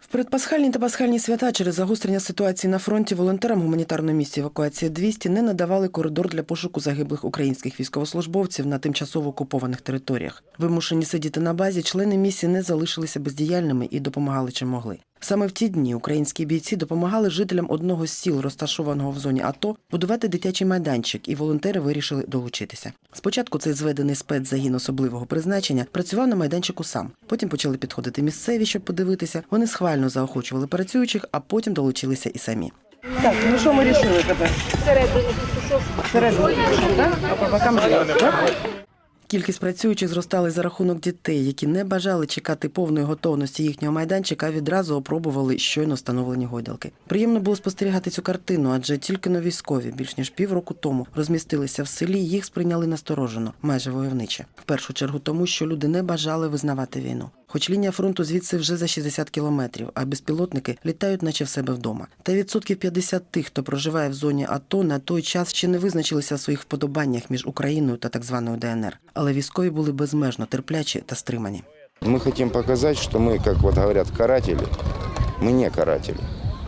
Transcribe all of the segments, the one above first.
В передпасхальні та пасхальні свята через загострення ситуації на фронті волонтерам гуманітарної місії евакуації 200 не надавали коридор для пошуку загиблих українських військовослужбовців на тимчасово окупованих територіях. Вимушені сидіти на базі, члени місії не залишилися бездіяльними і допомагали чим могли. Саме в ті дні українські бійці допомагали жителям одного з сіл, розташованого в зоні АТО, будувати дитячий майданчик, і волонтери вирішили долучитися. Спочатку цей зведений спецзагін особливого призначення працював на майданчику сам. Потім почали підходити місцеві, щоб подивитися. Вони схвально заохочували працюючих, а потім долучилися і самі. Так, ну що ми рішили тепер? Всередину пішов, так? А по бокам так? Кількість працюючих зростала за рахунок дітей, які не бажали чекати повної готовності їхнього майданчика, а відразу опробували щойно встановлені гойдалки. Приємно було спостерігати цю картину, адже тільки на військові більш ніж півроку тому розмістилися в селі. Їх сприйняли насторожено, майже войовниче. В першу чергу тому, що люди не бажали визнавати війну. Хоч лінія фронту звідси вже за 60 кілометрів, а безпілотники літають, наче в себе вдома. Та відсотків 50 тих, хто проживає в зоні АТО, на той час ще не визначилися в своїх вподобаннях між Україною та так званою ДНР. Але військові були безмежно терплячі та стримані. Мы хотим показать, что мы, как вот говорят, каратели. Мы не каратели.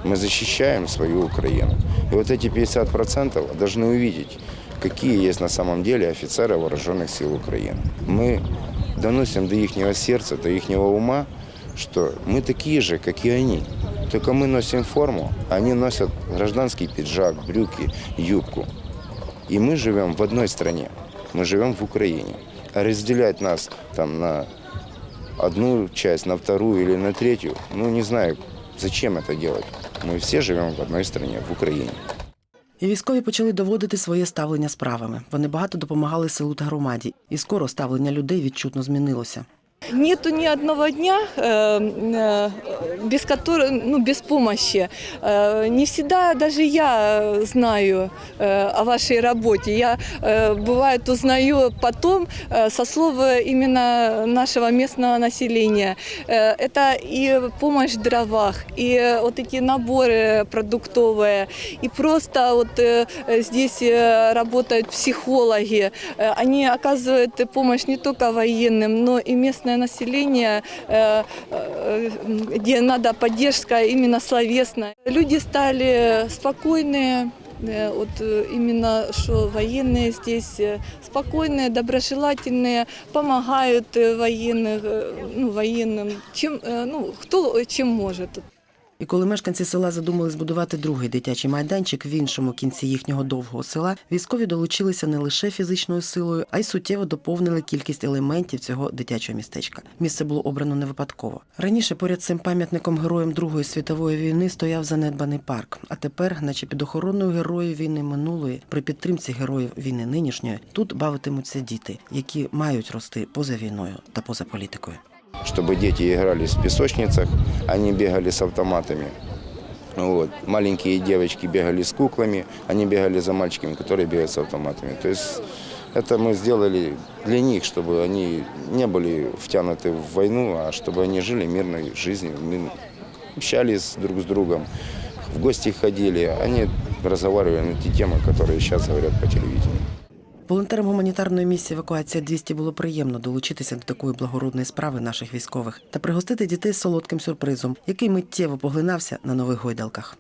Мы защищаем свою Украину. И вот эти 50% должны увидеть, какие есть на самом деле офицеры вооруженных сил Украины. Мы доносим до их сердца, до их ума, что мы такие же, как и они. Только мы носим форму, а они носят гражданский пиджак, брюки, юбку. И мы живем в одной стране. Мы живем в Украине. А разделять нас там на одну часть, на вторую или на третью, ну не знаю, зачем это делать. Мы все живем в одной стране, в Украине. І військові почали доводити своє ставлення справами. Вони багато допомагали селу та громаді, і скоро ставлення людей відчутно змінилося. Нету ни одного дня, э, э, без которого, ну, без помощи. Э, Не всегда даже я знаю о вашей работе. Я, бывает, узнаю потом со слов именно нашего местного населения. Это и помощь в дровах, и вот эти наборы продуктовые, и просто вот здесь работают психологи. Они оказывают помощь не только военным, но и местное население, э, э, где надо поддержка именно словесная. Люди стали спокойные, э, вот э, именно что военные здесь э, спокойные, доброжелательные, помогают э, военных, э, ну, военным, чем, э, ну, кто чем может. І коли мешканці села задумали збудувати другий дитячий майданчик в іншому кінці їхнього довгого села, військові долучилися не лише фізичною силою, а й суттєво доповнили кількість елементів цього дитячого містечка. Місце було обрано не випадково. Раніше поряд цим пам'ятником героям Другої світової війни стояв занедбаний парк. А тепер, наче під охороною героїв війни минулої, при підтримці героїв війни нинішньої, тут бавитимуться діти, які мають рости поза війною та поза політикою. Чтобы дети играли в песочницах, они бегали с автоматами. Вот. Маленькие девочки бегали с куклами, они бегали за мальчиками, которые бегают с автоматами. То есть это мы сделали для них, чтобы они не были втянуты в войну, а чтобы они жили мирной жизнью, мир- общались друг с другом, в гости ходили. Они разговаривали на те темы, которые сейчас говорят по телевидению. Волонтерам гуманітарної місії евакуація 200 було приємно долучитися до такої благородної справи наших військових та пригостити дітей солодким сюрпризом, який миттєво поглинався на нових гойдалках.